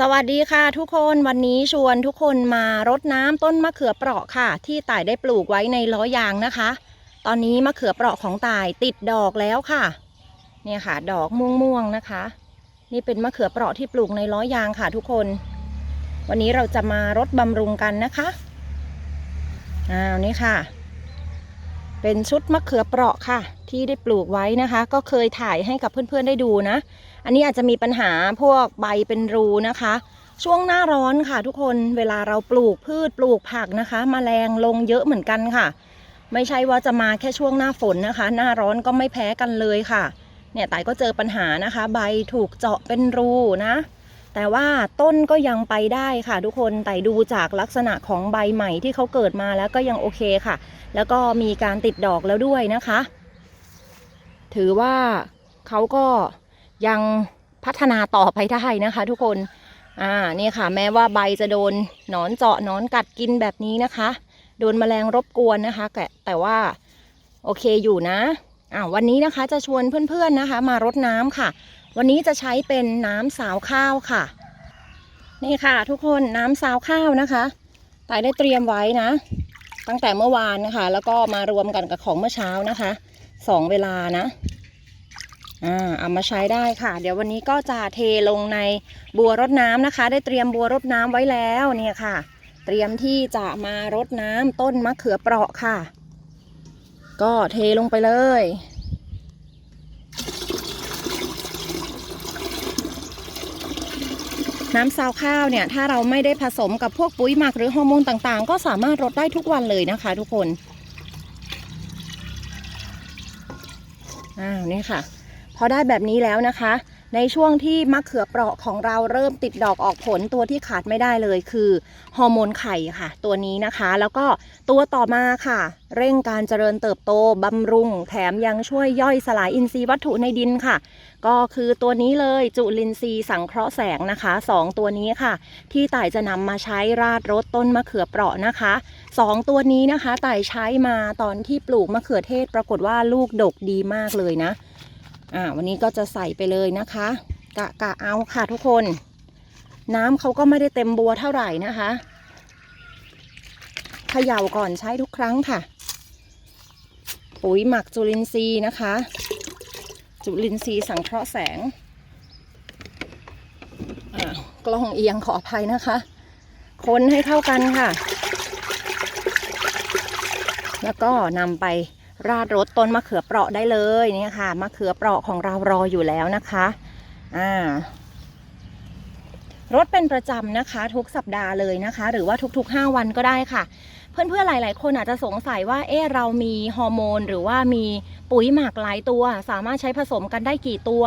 สวัสดีค่ะทุกคนวันนี้ชวนทุกคนมารดน้ำต้นมะเขือเปราะค่ะ ที่ต่ายได้ปลูกไว้ในล้อยางนะคะ ตอนนี้มะเขือเปราะของต่ายติดดอกแล้วค่ะ เนี่ยค่ะ ดอกม่วงๆนะคะ นี่เป็นมะเขือเปราะที่ปลูกในล้อยางค่ะทุกคน วันนี้เราจะมารดบำรุงกันนะคะอ้าวนี่ค่ะ เป็นชุดมะเขือเปราะค่ะ ที่ได้ปลูกไว้นะคะ ก็เคยถ่ายให้กับเพื่อนๆได้ดูนะ อันนี้อาจจะมีปัญหาพวกใบเป็นรูนะคะ ช่วงหน้าร้อนค่ะ ทุกคนเวลาเราปลูกพืชปลูกผักนะคะมแมลงลงเยอะเหมือนกันค่ะ ไม่ใช่ว่าจะมาแค่ช่วงหน้าฝนนะคะ หน้าร้อนก็ไม่แพ้กันเลยค่ะเนี่ยไต่ก็เจอปัญหานะคะ ใบถูกเจาะเป็นรูนะ แต่ว่าต้นก็ยังไปได้ค่ะ ทุกคนไต่ดูจากลักษณะของใบใหม่ที่เขาเกิดมาแล้วก็ยังโอเคค่ะ แล้วก็มีการติดดอกแล้วด้วยนะคะ ถือว่าเขาก็ ยังพัฒนาต่อไปได้นะคะทุกคน อ่า นี่ค่ะ แม้ว่าใบจะโดนหนอนเจาะหนอนกัดกินแบบนี้นะคะ โดนแมลงรบกวนนะคะ แต่แต่ว่าโอเคอยู่นะ อ่าวันนี้นะคะจะชวนเพื่อนๆนะคะ มารดน้ำค่ะ วันนี้จะใช้เป็นน้ำสาวข้าวค่ะ นี่ค่ะ ทุกคนน้ำสาวข้าวนะคะตายได้เตรียมไว้นะ ตั้งแต่เมื่อวานนะคะ แล้วก็มารวมกันกับของเมื่อเช้านะคะสองเวลานะ อ่าเอามาใช้ได้ค่ะ เดี๋ยววันนี้ก็จะเทลงในบัวรดน้ำนะคะ ได้เตรียมบัวรดน้ำไว้แล้วเนี่ยค่ะ เตรียมที่จะมารดน้ำต้นมะเขือเปราะค่ะ ก็เทลงไปเลยน้ำซาวข้าวเนี่ยถ้าเราไม่ได้ผสมกับพวกปุ๋ยหมักหรือฮอร์โมนต่างๆ ก็สามารถรดได้ทุกวันเลยนะคะ ทุกคน อ้าวนี่ค่ะ พอได้แบบนี้แล้วนะคะ ในช่วงที่มะเขือเปราะของเราเริ่มติดดอกออกผลตัวที่ขาดไม่ได้เลยคือฮอร์โมนไข่ค่ะ ตัวนี้นะคะ แล้วก็ตัวต่อมาค่ะ เร่งการเจริญเติบโตบำรุง แถมยังช่วยย่อยสลายอินทรีย์วัตถุในดินค่ะ ก็คือตัวนี้เลยจุลินทรีย์สังเคราะห์แสงนะคะสองตัวนี้ค่ะ ที่ต่ายจะนำมาใช้ราดรดต้นมะเขือเปราะนะคะสองตัวนี้นะคะต่ายใช้มาตอนที่ปลูกมะเขือเทศ ปรากฏว่าลูกดกดีมากเลยนะ อ่าวันนี้ก็จะใส่ไปเลยนะคะ กะกะเอาค่ะทุกคน น้ำเขาก็ไม่ได้เต็มบัวเท่าไหร่นะคะเขย่าก่อนใช้ทุกครั้งค่ะ ปุ๋ยหมักจุลินทรีย์นะคะ จุลินทรีย์สังเคราะห์แสงกล้องเอียงขออภัยนะคะ คนให้เท่ากันค่ะ แล้วก็นำไป ราดรสต้นมะเขือเปราะได้เลยเนี่ยค่ะมะเขือเปราะของเรารออยู่แล้วนะคะอ่ารดเป็นประจำนะคะ ทุกสัปดาห์เลยนะคะ หรือว่าทุกๆ 5 วันก็ได้ค่ะ เพื่อนๆหลาย ๆ คนอาจจะสงสัยว่าเอ๊ะเรามีฮอร์โมน หรือว่ามีปุ๋ยหมักหลายตัว สามารถใช้ผสมกันได้กี่ตัว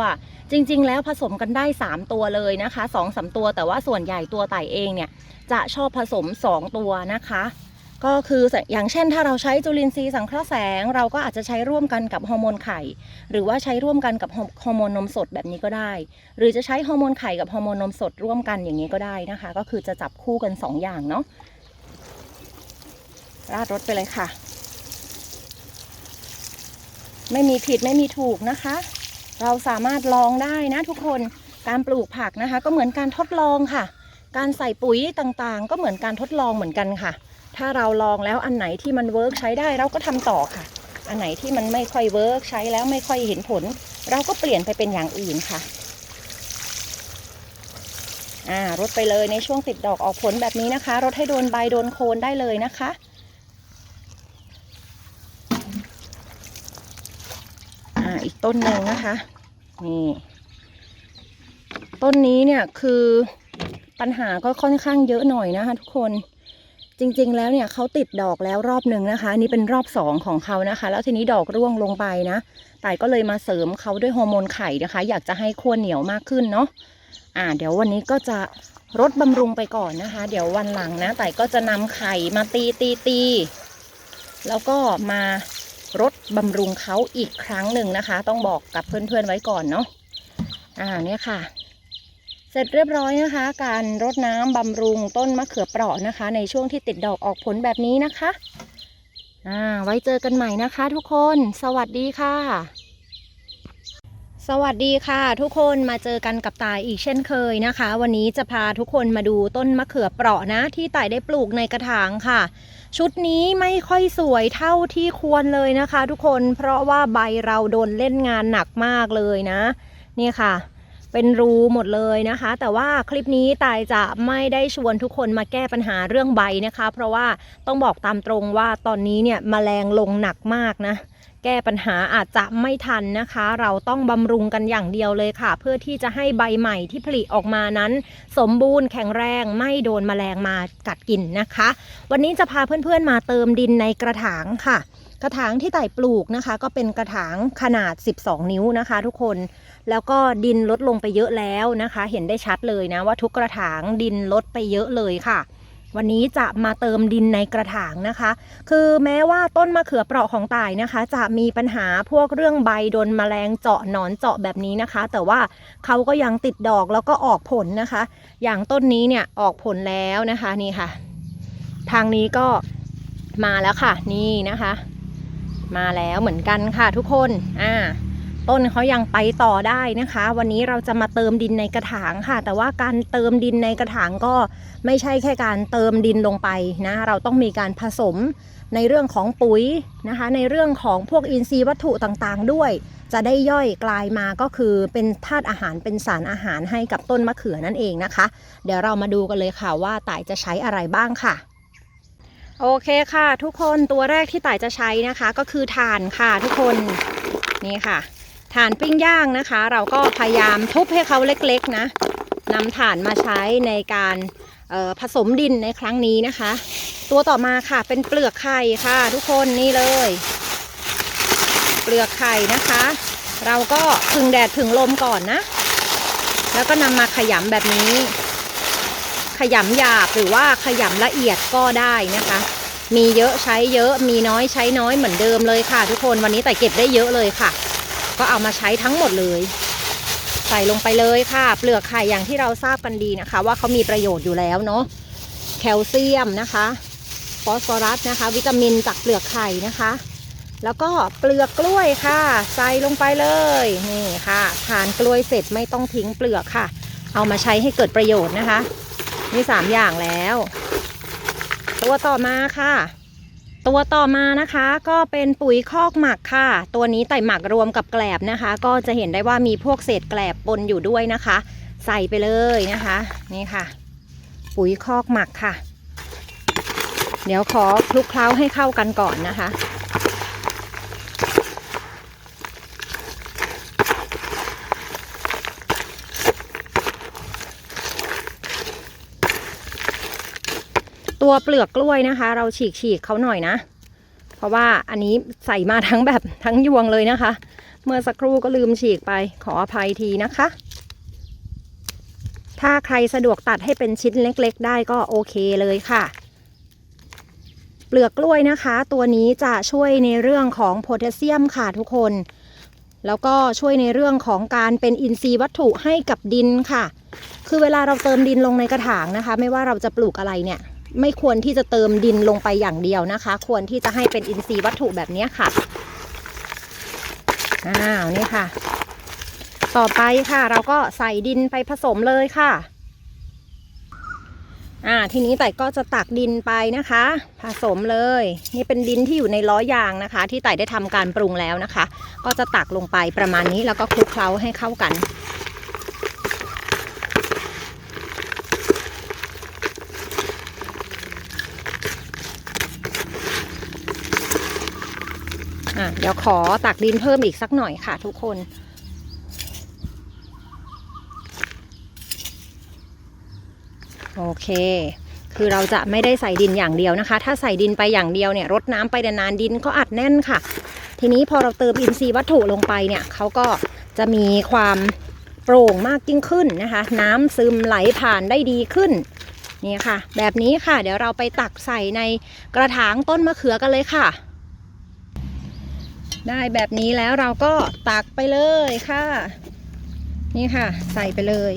จริง ๆ แล้วผสมกันได้ 3 ตัวเลยนะคะ2อสตัวแต่ว่าส่วนใหญ่ตัวไต่เองเนี่ยจะชอบผสม 2 ตัวนะคะ ก็คืออย่างเช่นถ้าเราใช้จุลินทรีย์สังเคราะห์แสง เราก็อาจจะใช้ร่วมกันกับฮอร์โมนไข่ หรือว่าใช้ร่วมกันกับฮอร์โมนนมสดแบบนี้ก็ได้ หรือจะใช้ฮอร์โมนไข่กับฮอร์โมนนมสดร่วมกันอย่างนี้ก็ได้นะคะ ก็คือจะจับคู่กัน 2 อย่างเนาะราดรสไปเลยค่ะ ไม่มีผิดไม่มีถูกนะคะ เราสามารถลองได้นะทุกคนการปลูกผักนะคะ ก็เหมือนการทดลองค่ะ การใส่ปุ๋ยต่างๆ ก็เหมือนการทดลองเหมือนกันค่ะ ถ้าเราลองแล้วอันไหนที่มันเวิร์กใช้ได้เราก็ทำต่อค่ะ อันไหนที่มันไม่ค่อยเวิร์กใช้แล้วไม่ค่อยเห็นผล เราก็เปลี่ยนไปเป็นอย่างอื่นค่ะอ่ารดไปเลยในช่วงติดดอกออกผลแบบนี้นะคะ รดให้โดนใบโดนโคนได้เลยนะคะ อ่าอีกต้นหนึ่งนะคะ นี่ ต้นนี้เนี่ยคือปัญหาก็ค่อนข้างเยอะหน่อยนะคะทุกคน จริงๆ แล้วเนี่ยเขาติดดอกแล้วรอบหนึ่งนะคะนี่เป็นรอบสองของเขานะคะ แล้วทีนี้ดอกร่วงลงไปนะต่ายก็เลยมาเสริมเขาด้วยฮอร์โมนไข่นะคะ อยากจะให้ขั้วเหนียวมากขึ้นเนาะอ่า เดี๋ยววันนี้ก็จะรดบำรุงไปก่อนนะคะ เดี๋ยววันหลังนะต่ายก็จะนำไข่มาตีตีตีแล้วก็มารดบำรุงเขาอีกครั้งหนึ่งนะคะ ต้องบอกกับเพื่อนๆไว้ก่อนเนาะอ่าเนี่ยค่ะ สร็จเรียบร้อยนะคะ การรดน้ำบำรุงต้นมะเขือเปราะนะคะ ในช่วงที่ติดดอกออกผลแบบนี้นะคะอ่าไว้เจอกันใหม่นะคะ ทุกคนสวัสดีค่ะ สวัสดีค่ะ ทุกคนมาเจอกันกับตายอีกเช่นเคยนะคะ วันนี้จะพาทุกคนมาดูต้นมะเขือเปราะนะ ที่ตายได้ปลูกในกระถางค่ะ ชุดนี้ไม่ค่อยสวยเท่าที่ควรเลยนะคะ ทุกคนเพราะว่าใบเราโดนเล่นงานหนักมากเลยนะ นี่ค่ะ เป็นรูหมดเลยนะคะ แต่ว่าคลิปนี้ตายจะไม่ได้ชวนทุกคนมาแก้ปัญหาเรื่องใบนะคะ เพราะว่าต้องบอกตามตรงว่าตอนนี้เนี่ยมแมลงลงหนักมากนะ แก้ปัญหาอาจจะไม่ทันนะคะ เราต้องบำรุงกันอย่างเดียวเลยค่ะ เพื่อที่จะให้ใบใหม่ที่ผลิออกมานั้น สมบูรณ์แข็งแรงไม่โดนแมลงมากัดกินนะคะ วันนี้จะพาเพื่อนๆมาเติมดินในกระถางค่ะ กระถางที่ไต่ปลูกนะคะ ก็เป็นกระถางขนาด 12 นิ้วนะคะ ทุกคนแล้วก็ดินลดลงไปเยอะแล้วนะคะ เห็นได้ชัดเลยนะว่าทุกกระถางดินลดไปเยอะเลยค่ะ วันนี้จะมาเติมดินในกระถางนะคะ คือแม้ว่าต้นมะเขือเปราะของต่ายนะคะ จะมีปัญหาพวกเรื่องใบโดนแมลงเจาะหนอนเจาะแบบนี้นะคะ แต่ว่าเขาก็ยังติดดอกแล้วก็ออกผลนะคะ อย่างต้นนี้เนี่ยออกผลแล้วนะคะนี่ค่ะ ทางนี้ก็มาแล้วค่ะ นี่นะคะ มาแล้วเหมือนกันค่ะทุกคนอ่าต้นเขายังไปต่อได้นะคะ วันนี้เราจะมาเติมดินในกระถางค่ะ แต่ว่าการเติมดินในกระถางก็ ไม่ใช่แค่การเติมดินลงไปนะเราต้องมีการผสมในเรื่องของปุ๋ยนะคะในเรื่องของพวกอินทรีย์วัตถุต่างๆ ด้วย จะได้ย่อยกลายมาก็คือเป็นธาตุอาหารเป็นสารอาหารให้กับต้นมะเขือนั่นเองนะคะ เดี๋ยวเรามาดูกันเลยค่ะว่าต่ายจะใช้อะไรบ้างค่ะโอเคค่ะ ทุกคนตัวแรกที่ต่ายจะใช้นะคะก็คือถ่านค่ะทุกคนนี่ค่ะถ่านปิ้งย่างนะคะ เราก็พยายามทุบให้เขาเล็กๆนะนำถ่านมาใช้ในการ ผสมดินในครั้งนี้นะคะ ตัวต่อมาค่ะเป็นเปลือกไข่ค่ะ ทุกคนนี่เลย เปลือกไข่นะคะ เราก็พึ่งแดดพึ่งลมก่อนนะ แล้วก็นำมาขยำแบบนี้ ขยำหยาบหรือว่าขยำละเอียดก็ได้นะคะ มีเยอะใช้เยอะมีน้อยใช้น้อยเหมือนเดิมเลยค่ะ ทุกคนวันนี้แต่เก็บได้เยอะเลยค่ะ ก็เอามาใช้ทั้งหมดเลย ใส่ลงไปเลยค่ะ เปลือกไข่อย่างที่เราทราบกันดีนะคะ ว่าเขามีประโยชน์อยู่แล้วเนาะแคลเซียมนะคะฟอสฟอรัสนะคะ วิตามินจากเปลือกไข่นะคะ แล้วก็เปลือกกล้วยค่ะ ใส่ลงไปเลยนี่ค่ะทานกล้วยเสร็จไม่ต้องทิ้งเปลือกค่ะ เอามาใช้ให้เกิดประโยชน์นะคะ นี่สามอย่างแล้ว ตัวต่อมาค่ะ ตัวต่อมานะคะก็เป็นปุ๋ยคอกหมักค่ะ ตัวนี้ไต่หมักรวมกับแกลบนะคะ ก็จะเห็นได้ว่ามีพวกเศษแกลบปนอยู่ด้วยนะคะ ใส่ไปเลยนะคะ นี่ค่ะ ปุ๋ยคอกหมักค่ะ เดี๋ยวขอคลุกเคล้าให้เข้ากันก่อนนะคะ ตัวเปลือกกล้วยนะคะ เราฉีกฉีกเขาหน่อยนะ เพราะว่าอันนี้ใส่มาทั้งแบบทั้งยวงเลยนะคะ เมื่อสักครู่ก็ลืมฉีกไปขออภัยทีนะคะ ถ้าใครสะดวกตัดให้เป็นชิ้นเล็ก ๆ ได้ก็โอเคเลยค่ะ เปลือกกล้วยนะคะ ตัวนี้จะช่วยในเรื่องของโพแทสเซียมค่ะทุกคน แล้วก็ช่วยในเรื่องของการเป็นอินทรีย์วัตถุให้กับดินค่ะ คือเวลาเราเติมดินลงในกระถางนะคะ ไม่ว่าเราจะปลูกอะไรเนี่ย ไม่ควรที่จะเติมดินลงไปอย่างเดียวนะคะ ควรที่จะให้เป็นอินทรีย์วัตถุแบบนี้ค่ะอ้าวนี่ค่ะ ต่อไปค่ะ เราก็ใส่ดินไปผสมเลยค่ะอ่าทีนี้แต่ก็จะตักดินไปนะคะ ผสมเลย นี่เป็นดินที่อยู่ในล้อยางนะคะ ที่ไต่ได้ทำการปรุงแล้วนะคะ ก็จะตักลงไปประมาณนี้แล้วก็คลุกเคล้าให้เข้ากัน อะเดี๋ยวขอตักดินเพิ่มอีกสักหน่อยค่ะทุกคน โอเค คือเราจะไม่ได้ใส่ดินอย่างเดียวนะคะ ถ้าใส่ดินไปอย่างเดียวเนี่ยรดน้ำไปนานๆดินก็อัดแน่นค่ะ ทีนี้พอเราเติมอินทรีย์วัตถุลงไปเนี่ยเขาก็จะมีความโปร่งมากยิ่งขึ้นนะคะ น้ำซึมไหลผ่านได้ดีขึ้นนี่ค่ะ แบบนี้ค่ะ เดี๋ยวเราไปตักใส่ในกระถางต้นมะเขือกันเลยค่ะ ได้แบบนี้แล้วเราก็ตักไปเลยค่ะ นี่ค่ะ ใส่ไปเลย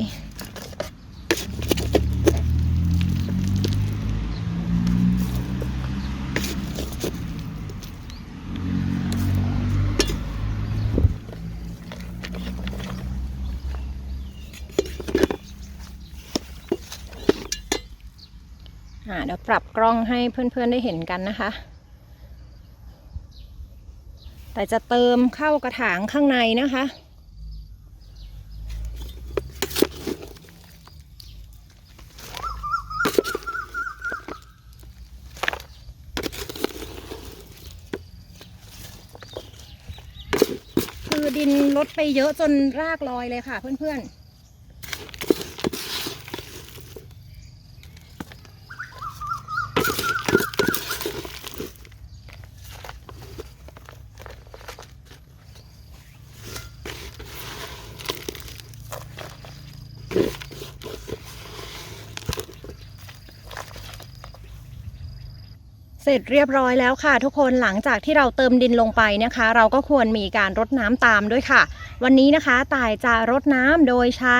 เดี๋ยวปรับกล้องให้เพื่อนๆได้เห็นกันนะคะ แต่จะเติมเข้ากระถางข้างในนะคะ คือดินลดไปเยอะจนรากลอยเลยค่ะเพื่อนๆ ร็จเรียบร้อยแล้วค่ะ ทุกคนหลังจากที่เราเติมดินลงไปนะคะ เราก็ควรมีการรดน้ำตามด้วยค่ะ วันนี้นะคะต่ายจะรดน้ำโดยใช้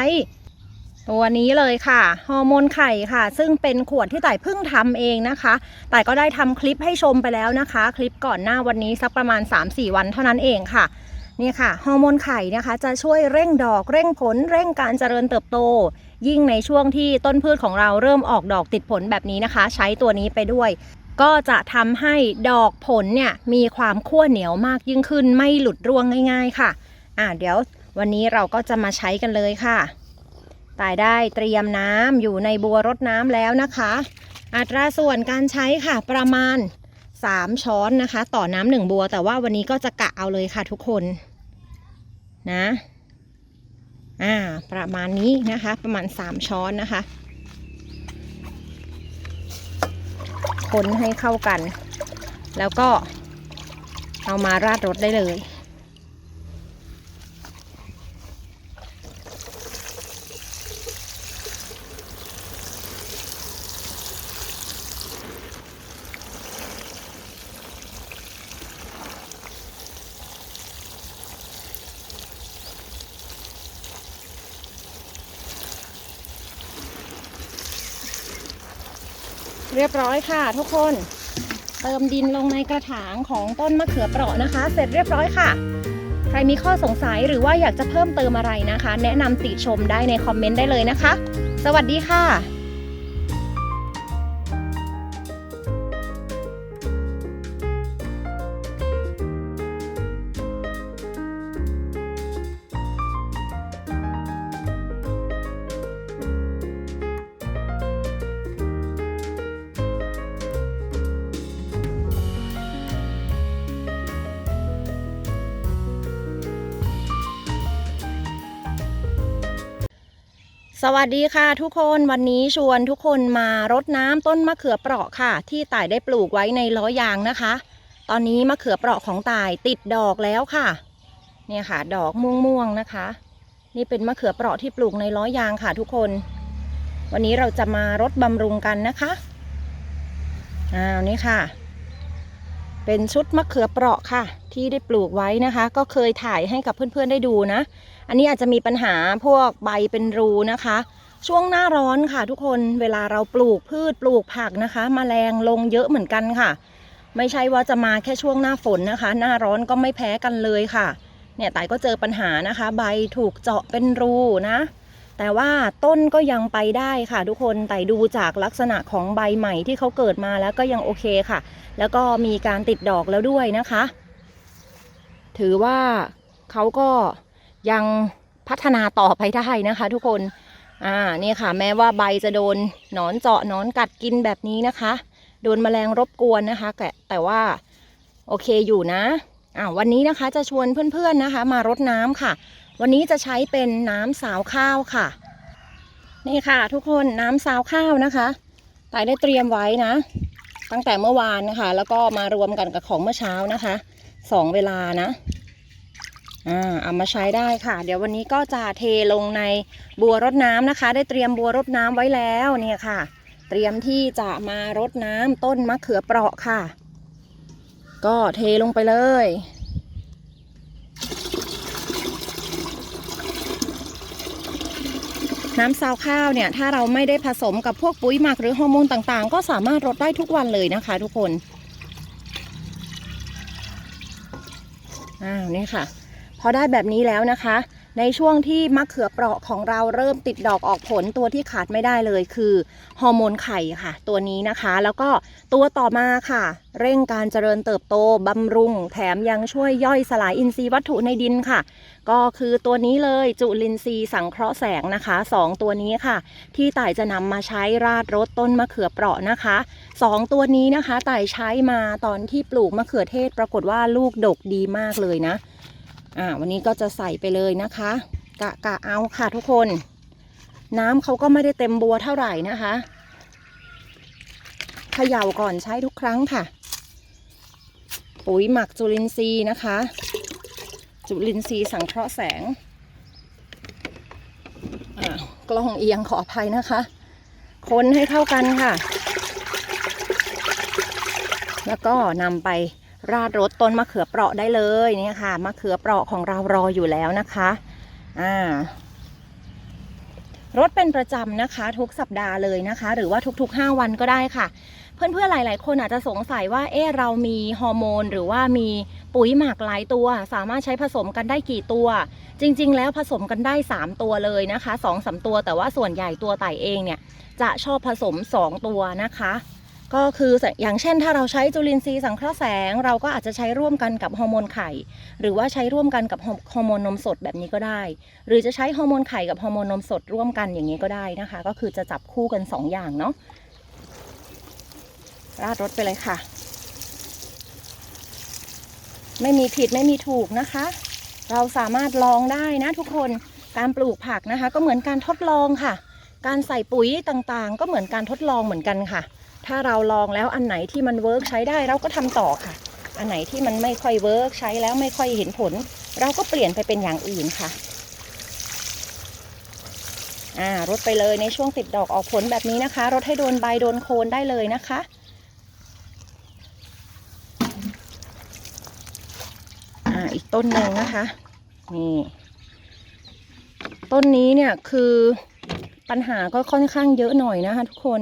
ตัวนี้เลยค่ะฮอร์โมนไข่ค่ะ ซึ่งเป็นขวดที่ต่ายเพิ่งทำเองนะคะต่ายก็ได้ทำคลิปให้ชมไปแล้วนะคะ คลิปก่อนหน้าวันนี้สักประมาณ 3-4 วันเท่านั้นเองค่ะนี่ค่ะฮอร์โมนไข่นะคะ จะช่วยเร่งดอกเร่งผล เร่งการเจริญเติบโต ยิ่งในช่วงที่ต้นพืชของเราเริ่มออกดอกติดผลแบบนี้นะคะ ใช้ตัวนี้ไปด้วย ก็จะทำให้ดอกผลเนี่ยมีความขั้วเหนียวมากยิ่งขึ้นไม่หลุดร่วงง่าย ๆ ค่ะอ่าเดี๋ยววันนี้เราก็จะมาใช้กันเลยค่ะตายได้เตรียมน้ำอยู่ในบัวรดน้ำแล้วนะคะ อัตราส่วนการใช้ค่ะประมาณ 3 ช้อนนะคะ ต่อน้ำหนึ่งบัว แต่ว่าวันนี้ก็จะกะเอาเลยค่ะทุกคนนะอ่าประมาณนี้นะคะประมาณ 3 ช้อนนะคะ คนให้เข้ากัน แล้วก็เอามาราดรสได้เลย เรี ยบร้อยค่ะ ทุกคน เติมดินลงในกระถางของต้นมะเขือเปราะนะคะ เสร็จเรียบร้อยค่ะ ใครมีข้อสงสัยหรือว่าอยากจะเพิ่มเติมอะไรนะคะ แนะนำติชมได้ในคอมเมนต์ได้เลยนะคะ สวัสดีค่ะ สวัสดีค่ะทุกคนวันนี้ชวนทุกคนมารดน้ำต้นมะเขือเปราะค่ะ ที่ต่ายได้ปลูกไว้ในล้อยางนะคะ ตอนนี้มะเขือเปราะของต่ายติดดอกแล้วค่ะ เนี่ยค่ะ ดอกม่วงๆนะคะ นี่เป็นมะเขือเปราะที่ปลูกในล้อยางค่ะทุกคน วันนี้เราจะมารดบำรุงกันนะคะอ้าวนี่ค่ะ เป็นชุดมะเขือเปราะค่ะ ที่ได้ปลูกไว้นะคะ ก็เคยถ่ายให้กับเพื่อนๆได้ดูนะ อันนี้อาจจะมีปัญหาพวกใบเป็นรูนะคะ ช่วงหน้าร้อนค่ะ ทุกคนเวลาเราปลูกพืชปลูกผักนะคะมแมลงลงเยอะเหมือนกันค่ะ ไม่ใช่ว่าจะมาแค่ช่วงหน้าฝนนะคะ หน้าร้อนก็ไม่แพ้กันเลยค่ะ เนี่ยไต่ก็เจอปัญหานะคะ ใบถูกเจาะเป็นรูนะแต่ว่าต้นก็ยังไปได้ค่ะทุกคนไต่ดูจากลักษณะของใบใหม่ที่เขาเกิดมาแล้วก็ยังโอเคค่ะ แล้วก็มีการติดดอกแล้วด้วยนะคะ ถือว่าเขาก็ยังพัฒนาต่อไปได้นะคะ ทุกคน อ่า นี่ค่ะ แม้ว่าใบจะโดนหนอนเจาะหนอนกัดกินแบบนี้นะคะ โดนแมลงรบกวนนะคะแต่แต่ว่าโอเคอยู่นะ อ่าวันนี้นะคะจะชวนเพื่อนๆนะคะ มารดน้ำค่ะ วันนี้จะใช้เป็นน้ำสาวข้าวค่ะ นี่ค่ะ ทุกคนน้ำสาวข้าวนะคะตายได้เตรียมไว้นะ ตั้งแต่เมื่อวานนะคะ แล้วก็มารวมกันกับของเมื่อเช้านะคะสองเวลานะอ่าเอามาใช้ได้ค่ะ เดี๋ยววันนี้ก็จะเทลงในบัวรดน้ำนะคะ ได้เตรียมบัวรดน้ำไว้แล้วเนี่ยค่ะ เตรียมที่จะมารดน้ำต้นมะเขือเปราะค่ะ ก็เทลงไปเลย น้ำซาวข้าวเนี่ยถ้าเราไม่ได้ผสมกับพวกปุ๋ยหมักหรือฮอร์โมนต่างๆ ก็สามารถรดได้ทุกวันเลยนะคะ ทุกคนอ้าวนี่ค่ะ พอได้แบบนี้แล้วนะคะ ในช่วงที่มะเขือเปราะของเราเริ่มติดดอกออกผลตัวที่ขาดไม่ได้เลยคือฮอร์โมนไข่ค่ะ ตัวนี้นะคะ แล้วก็ตัวต่อมาค่ะ เร่งการเจริญเติบโตบำรุง แถมยังช่วยย่อยสลายอินทรีย์วัตถุในดินค่ะ ก็คือตัวนี้เลยจุลินทรีย์สังเคราะห์แสงนะคะสองตัวนี้ค่ะ ที่ต่ายจะนำมาใช้ราดรดต้นมะเขือเปราะนะคะสองตัวนี้นะคะต่ายใช้มาตอนที่ปลูกมะเขือเทศปรากฏว่าลูกดกดีมากเลยนะ อ่าวันนี้ก็จะใส่ไปเลยนะคะ กะกะเอาค่ะทุกคน น้ำเขาก็ไม่ได้เต็มบัวเท่าไหร่นะคะเขย่าก่อนใช้ทุกครั้งค่ะ ปุ๋ยหมักจุลินทรีย์นะคะ จุลินทรีย์สังเคราะห์แสงกล้องเอียงขออภัยนะคะ คนให้เข้ากันค่ะ แล้วก็นำไป ราดรสต้นมะเขือเปราะได้เลยนี่ค่ะมะเขือเปราะของเรารออยู่แล้วนะคะอ่ารดเป็นประจำนะคะ ทุกสัปดาห์เลยนะคะ หรือว่าทุกๆ 5 วันก็ได้ค่ะ เพื่อนๆหลาย ๆ คนอาจจะสงสัยว่าเอ๊ะเรามีฮอร์โมน หรือว่ามีปุ๋ยหมักหลายตัว สามารถใช้ผสมกันได้กี่ตัว จริง ๆ แล้วผสมกันได้ 3 ตัวเลยนะคะ2อสตัวแต่ว่าส่วนใหญ่ตัวไต่เองเนี่ยจะชอบผสม 2 ตัวนะคะ ก็คืออย่างเช่นถ้าเราใช้จุลินทรีย์สังเคราะห์แสง เราก็อาจจะใช้ร่วมกันกับฮอร์โมนไข่ หรือว่าใช้ร่วมกันกับฮอร์โมนนมสดแบบนี้ก็ได้ หรือจะใช้ฮอร์โมนไข่กับฮอร์โมนนมสดร่วมกันอย่างนี้ก็ได้นะคะ ก็คือจะจับคู่กัน 2 อย่างเนาะราดรสไปเลยค่ะ ไม่มีผิดไม่มีถูกนะคะ เราสามารถลองได้นะทุกคนการปลูกผักนะคะ ก็เหมือนการทดลองค่ะ การใส่ปุ๋ยต่างๆ ก็เหมือนการทดลองเหมือนกันค่ะ ถ้าเราลองแล้วอันไหนที่มันเวิร์กใช้ได้เราก็ทำต่อค่ะ อันไหนที่มันไม่ค่อยเวิร์กใช้แล้วไม่ค่อยเห็นผล เราก็เปลี่ยนไปเป็นอย่างอื่นค่ะอ่ารดไปเลยในช่วงติดดอกออกผลแบบนี้นะคะรดให้โดนใบโดนโคนได้เลยนะคะอ่าอีกต้นหนึ่งนะคะนี่ต้นนี้เนี่ยคือปัญหาก็ค่อนข้างเยอะหน่อยนะคะทุกคน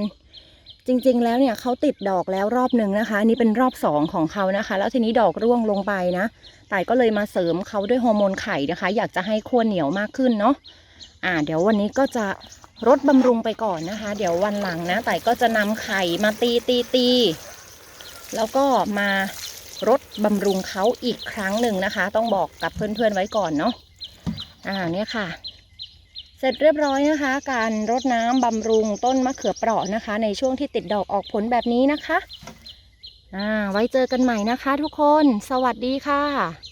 จริงๆ แล้วเนี่ยเขาติดดอกแล้วรอบหนึ่งนะคะนนี่เป็นรอบสองของเขานะคะ แล้วทีนี้ดอกร่วงลงไปนะแต่ก็เลยมาเสริมเขาด้วยฮอร์โมนไข่นะคะ อยากจะให้ขั้วเหนียวมากขึ้นเนาะอ่า เดี๋ยววันนี้ก็จะรดบำรุงไปก่อนนะคะ เดี๋ยววันหลังนะแต่ก็จะนำไข่มาตีตีตีแล้วก็มารดบำรุงเขาอีกครั้งหนึ่งนะคะ ต้องบอกกับเพื่อนๆไว้ก่อนเนาะอ่าเนี่ยค่ะ เสร็จเรียบร้อยนะคะ การรดน้ำบำรุงต้นมะเขือเปราะนะคะ ในช่วงที่ติดดอกออกผลแบบนี้นะคะ อ่า ไว้เจอกันใหม่นะคะทุกคน สวัสดีค่ะ